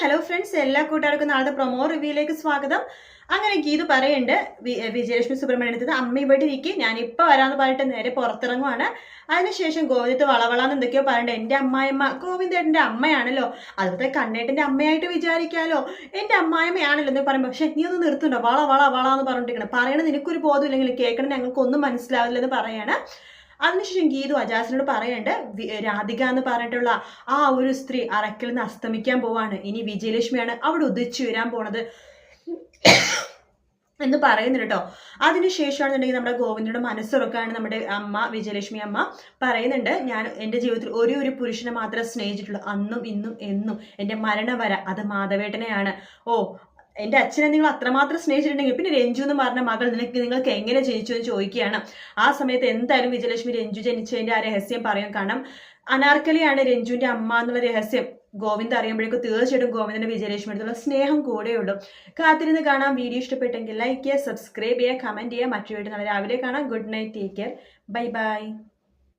Hello friends എല്ലാ കൂട്ടുകാർക്കും നാളത്തെ പ്രൊമോ റിവ്യൂയിലേക്ക് സ്വാഗതം. അങ്ങനെ ഗീതു പറയുന്നുണ്ട് വിജയലക്ഷ്മി സുബ്രഹ്മണ്യത്തിൽ അമ്മ ഇവിടെ ഇരിക്കും ഞാൻ ഇപ്പൊ വരാന്ന് പറഞ്ഞിട്ട് നേരെ പുറത്തിറങ്ങുവാണ്. അതിനുശേഷം ഗോവിന്ദത്ത് വളവളാന്ന് എന്തൊക്കെയോ പറയണ്ട എന്റെ അമ്മായിമ്മ ഗോവിന്ദേട്ടന്റെ അമ്മയാണല്ലോ. അതുപോലെ കണ്ണേട്ടന്റെ അമ്മയായിട്ട് വിചാരിക്കാലോ. എന്റെ അമ്മായിമ്മയാണല്ലോ എന്ന് പറയുമ്പോൾ പക്ഷെ നീ ഒന്ന് നിർത്തുണ്ടോ? വള വള വള എന്ന് പറഞ്ഞിട്ടിരിക്കണം. പറയണത് നിനക്കൊരു ബോധമില്ലെങ്കിൽ കേൾക്കണം ഞങ്ങൾക്കൊന്നും മനസ്സിലാവില്ലെന്ന് പറയാണ്. അതിനുശേഷം ഗീതു അജാസിനോട് പറയണ്ട് രാധിക എന്ന് പറഞ്ഞിട്ടുള്ള ആ ഒരു സ്ത്രീ അറക്കിൽ നിന്ന് അസ്തമിക്കാൻ പോവാണ്. ഇനി വിജയലക്ഷ്മിയാണ് അവിടെ ഉദിച്ചു വരാൻ പോണത്. എന്ന് പറയുന്നുണ്ട് കേട്ടോ. അതിനുശേഷമാണെന്നുണ്ടെങ്കിൽ നമ്മുടെ ഗോവിന്ദയുടെ മനസ്സുറക്കാണ് നമ്മുടെ അമ്മ വിജയലക്ഷ്മി അമ്മ പറയുന്നുണ്ട് ഞാൻ എന്റെ ജീവിതത്തിൽ ഒരേ ഒരു പുരുഷനെ മാത്രമേ സ്നേഹിച്ചിട്ടുള്ളൂ. അന്നും ഇന്നും എന്നും എന്റെ മരണം വര അത് മാധവേട്ടനെയാണ്. ഓ എന്റെ അച്ഛനെ നിങ്ങൾ അത്രമാത്രം സ്നേഹിച്ചിട്ടുണ്ടെങ്കിൽ പിന്നെ രഞ്ജു എന്ന് പറഞ്ഞ മകൾ നിനക്ക് നിങ്ങൾക്ക് എങ്ങനെ ജനിച്ചു എന്ന് ചോദിക്കുകയാണ്. ആ സമയത്ത് എന്തായാലും വിജയലക്ഷ്മി രഞ്ജു ജനിച്ചതിന്റെ ആ രഹസ്യം പറയും കാരണം അനാർക്കലിയാണ് രഞ്ജുവിന്റെ അമ്മ എന്നുള്ള രഹസ്യം. ഗോവിന്ദ് അറിയുമ്പോഴേക്കും തീർച്ചയായിട്ടും ഗോവിന്ദന്റെ വിജയലക്ഷ്മി അടുത്തുള്ള സ്നേഹം കൂടെയുള്ളൂ കാത്തിരുന്ന് കാണാം. വീഡിയോ ഇഷ്ടപ്പെട്ടെങ്കിൽ ലൈക്ക് ചെയ്യുക സബ്സ്ക്രൈബ് ചെയ്യുക കമന്റ് ചെയ്യുക. മറ്റു വീട്ടിൽ നാളെ രാവിലെ കാണാം. Good night take care bye bye